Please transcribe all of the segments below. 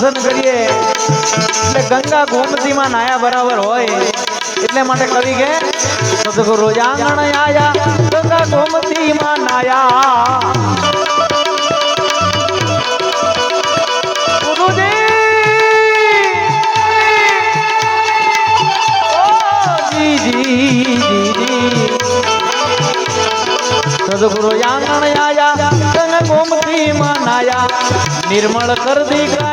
દર્શન કરીએ. એટલે ગંગા ગોમતીમાં નાયા બરાબર હોય. એટલે માટે કવિ કે, સદગુરુ આંગણ આયા, ગંગા ગોમતીમાં નાયા. સદગુરુ આંગણ આયા તન ગોમતી નાયા. નિર્મળ કર દીકરાયા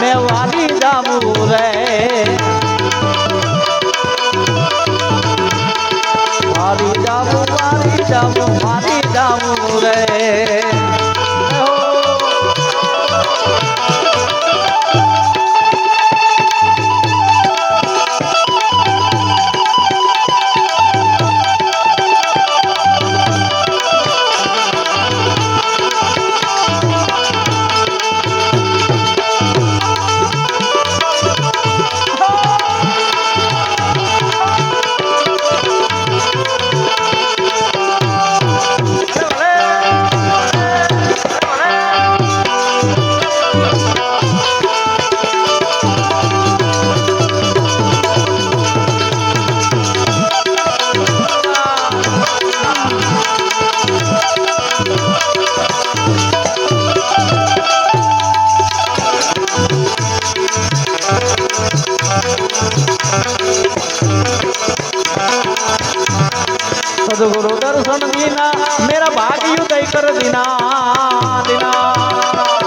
મેવાડી જામુ રે મારી જામુ મારી જામુ મારી જામુ રે સદગુરુ દર્શન દીના મેરા ભાગ્યુ તય કર દીના દીના.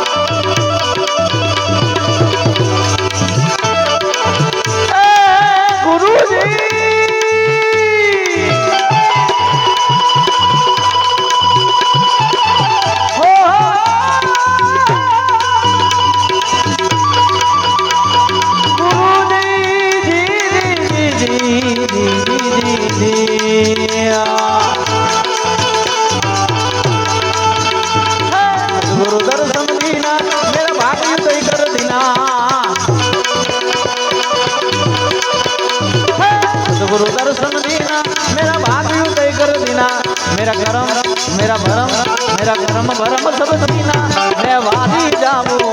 मेरा कर्म मेरा भरम मेरा कर्म भरम सब दीना मैं वादी जाऊं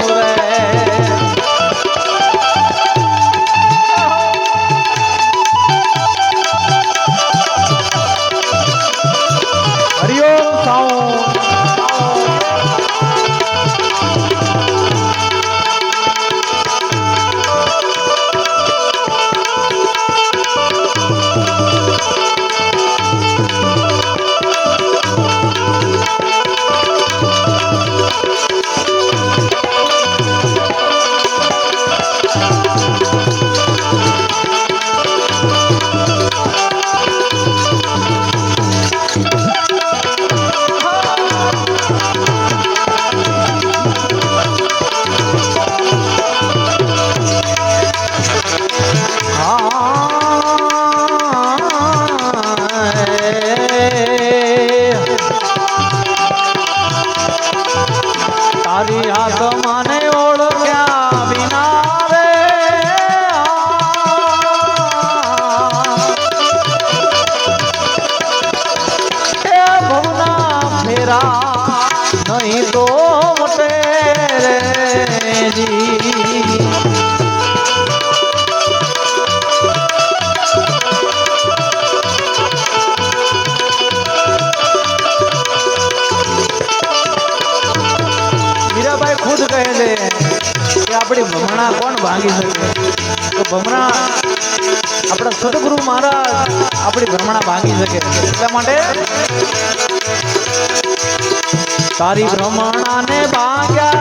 ભમણા કોણ ભાંગી શકે? તો ભમણા આપણા સદગુરુ મહારાજ આપણી ભ્રમણા ભાંગી શકે. એટલા માટે તારી ભ્રમણાને ભાંગ્યા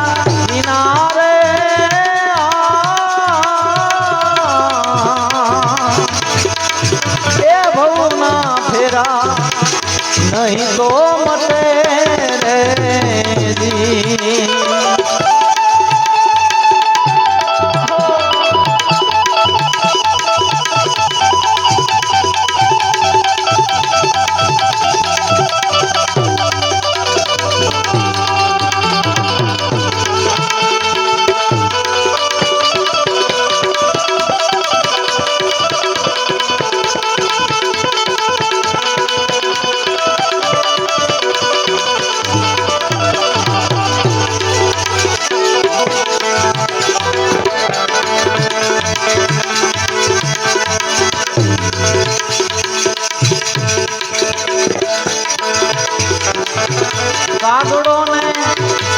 કાગડો ને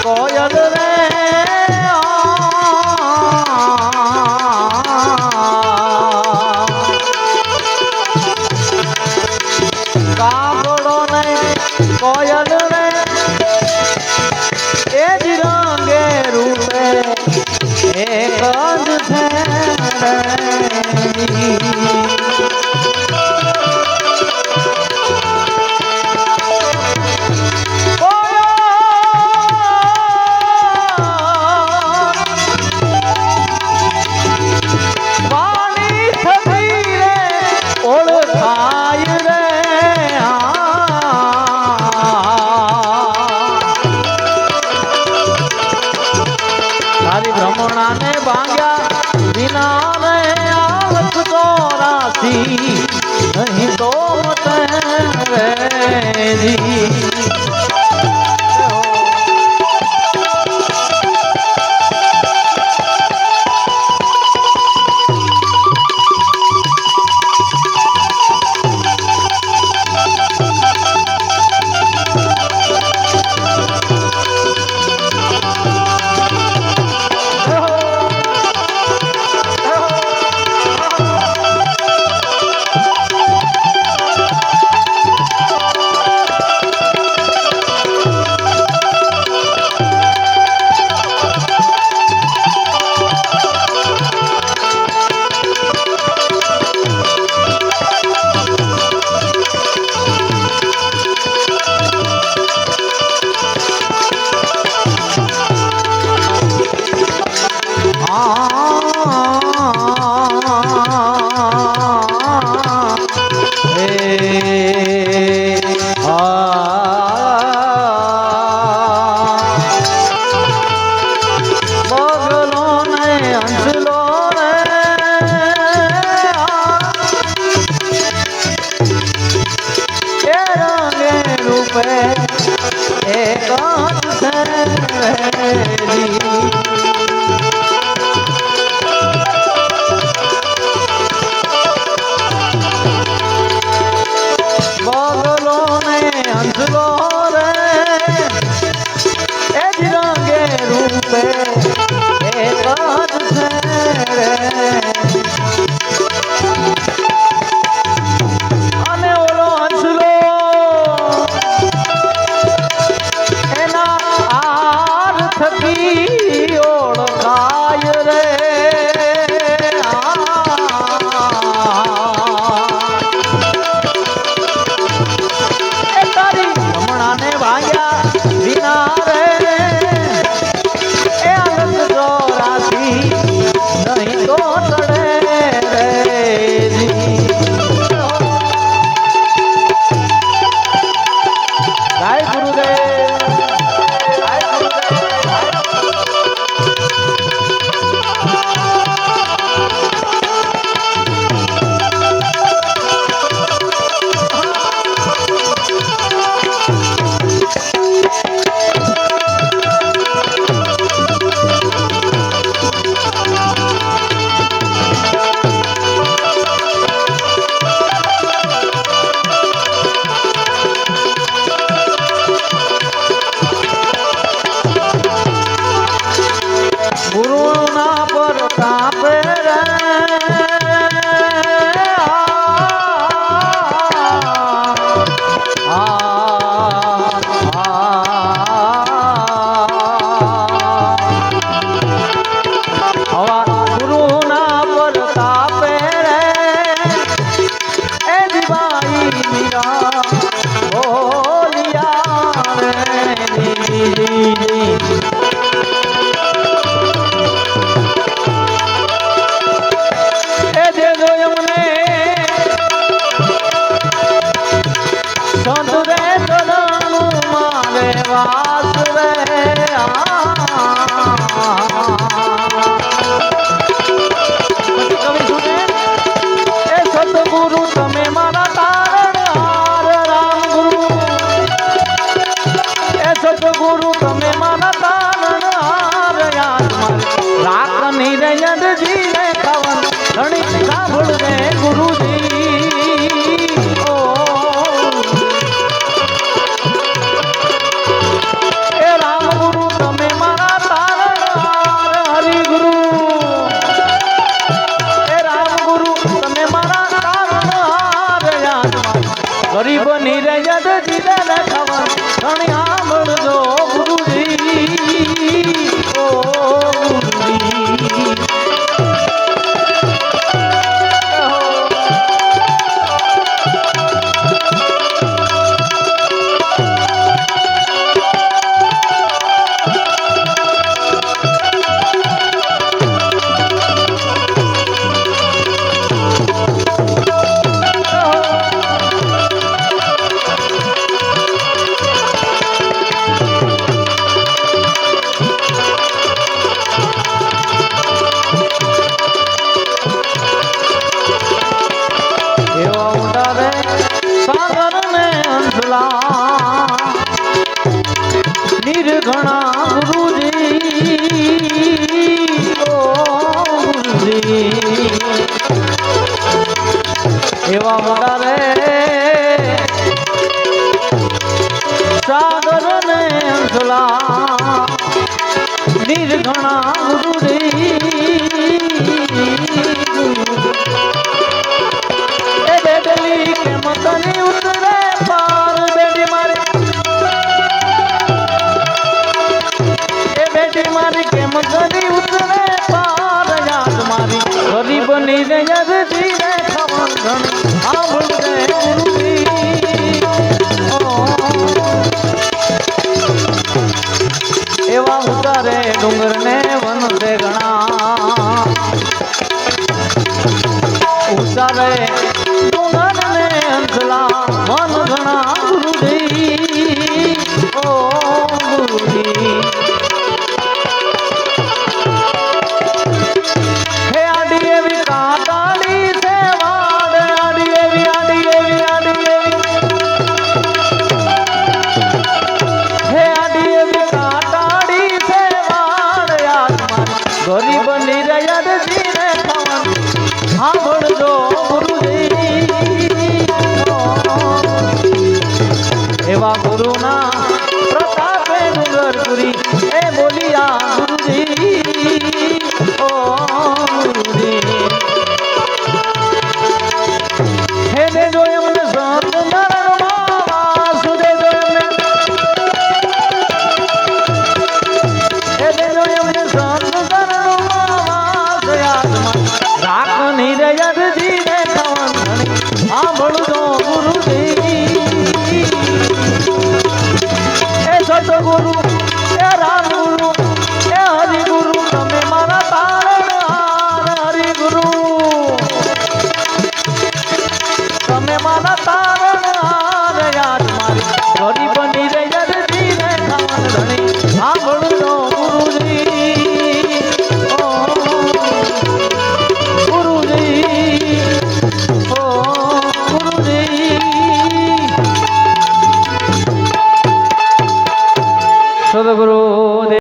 કોયલ રે કાગડો ને કોયલ રે એ તારી ભ્રમણાને ભાંગ્યા વિના રે આવત તો રાશી નહીં તો મત રેજી. সদগুরু એવા ઉડારે સાગર ને અંધલા નિર્ઘણા ગુરુજી है